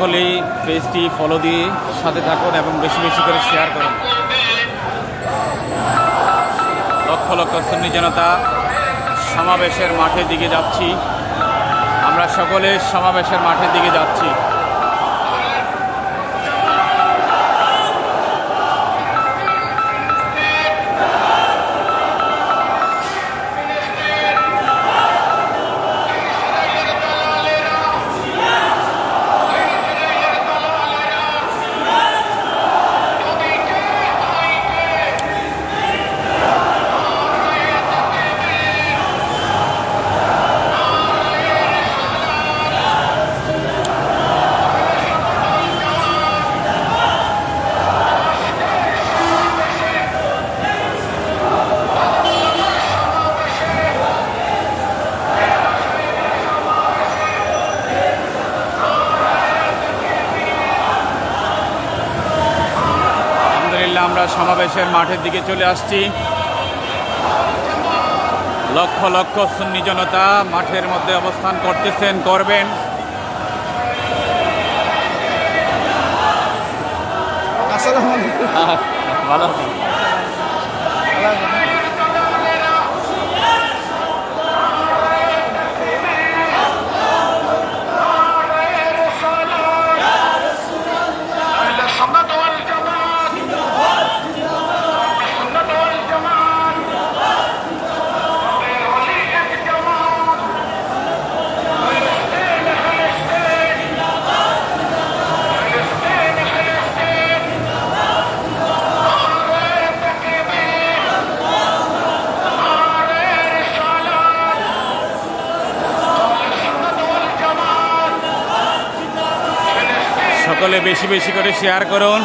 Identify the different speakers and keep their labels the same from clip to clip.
Speaker 1: সকলেই পেজটি ফলো দিয়ে সাথে থাকুন এবং বেশি বেশি করে শেয়ার করুন। লক্ষ লক্ষ সুন্নি জনতা সমাবেশের মাঠের দিকে যাচ্ছি। আমরা সকলে সমাবেশের মাঠের দিকে যাচ্ছি। সমাবেশের মাঠের দিকে চলে আসছি। লক্ষ লক্ষ সুন্নি জনতা মাঠের মধ্যে অবস্থান করতেছেন করবেন। ভালো সকলে বেশি বেশি করে শেয়ার করুন।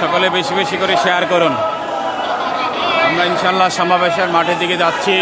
Speaker 1: সকলে বেশি বেশি করে শেয়ার করুন। আমরা ইনশাল্লাহ সমাবেশের মাঠের দিকে যাচ্ছি।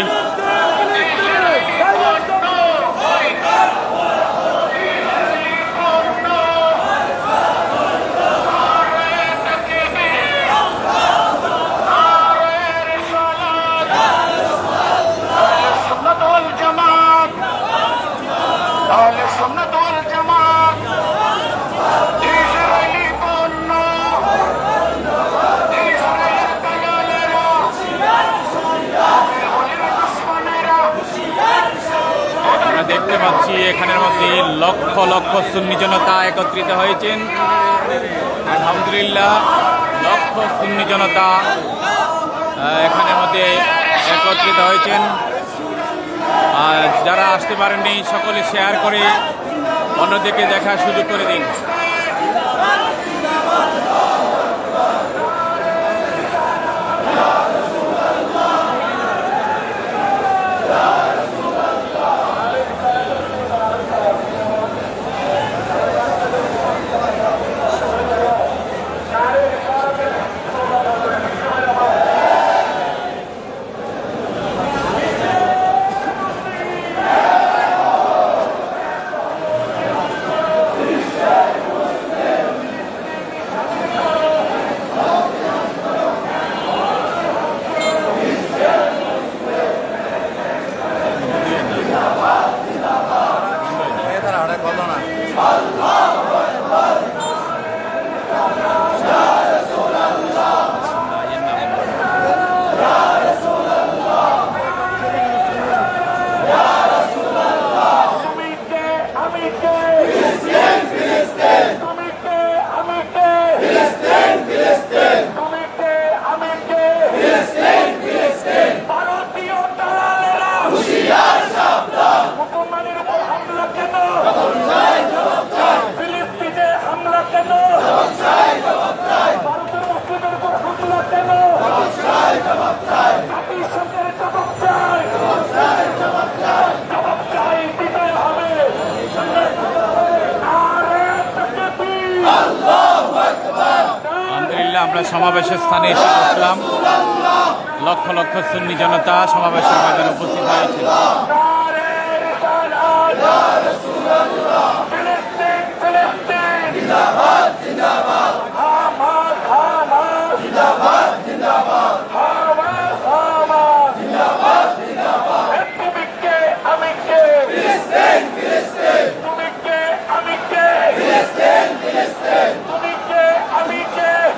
Speaker 1: এখানের মধ্যে লক্ষ লক্ষ সুন্নি জনতা একত্রিত হয়েছেন। আলহামদুলিল্লাহ, লক্ষ সুন্নি জনতা এখানের মধ্যে একত্রিত হয়েছেন। আর যারা আসতে পারেননি, সকলে শেয়ার করে অন্যদিকে দেখার সুযোগ করে দিন। সমাবেশের স্থানে এসে পৌঁছলাম লক্ষ লক্ষ সুন্নি জনতা সমাবেশের মাঝে উপস্থিত হয়েছে।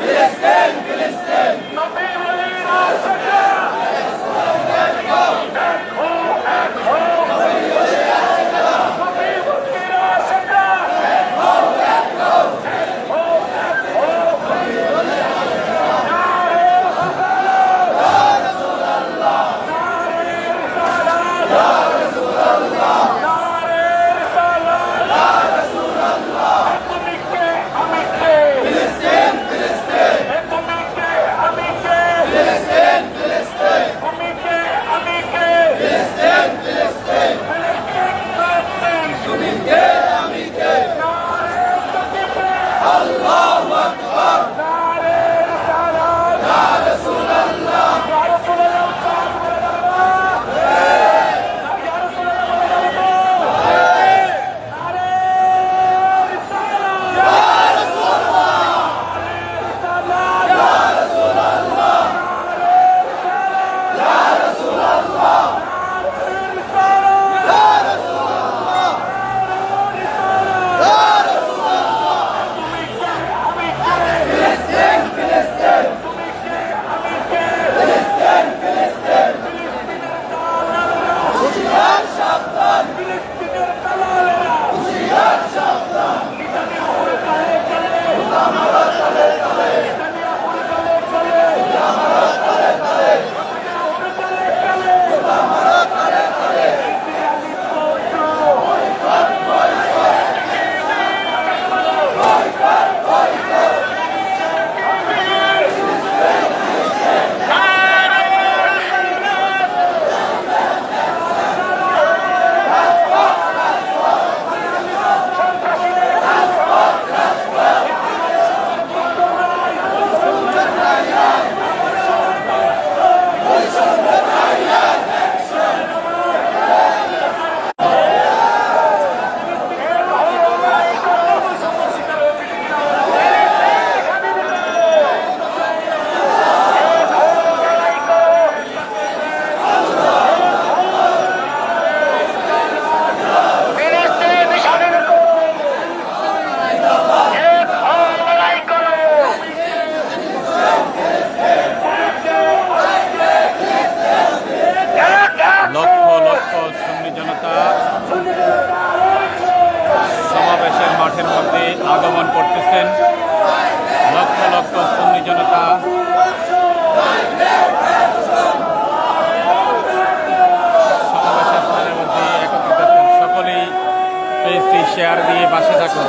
Speaker 2: Yes, 아 শেয়ার দিয়ে পাশে থাকুন।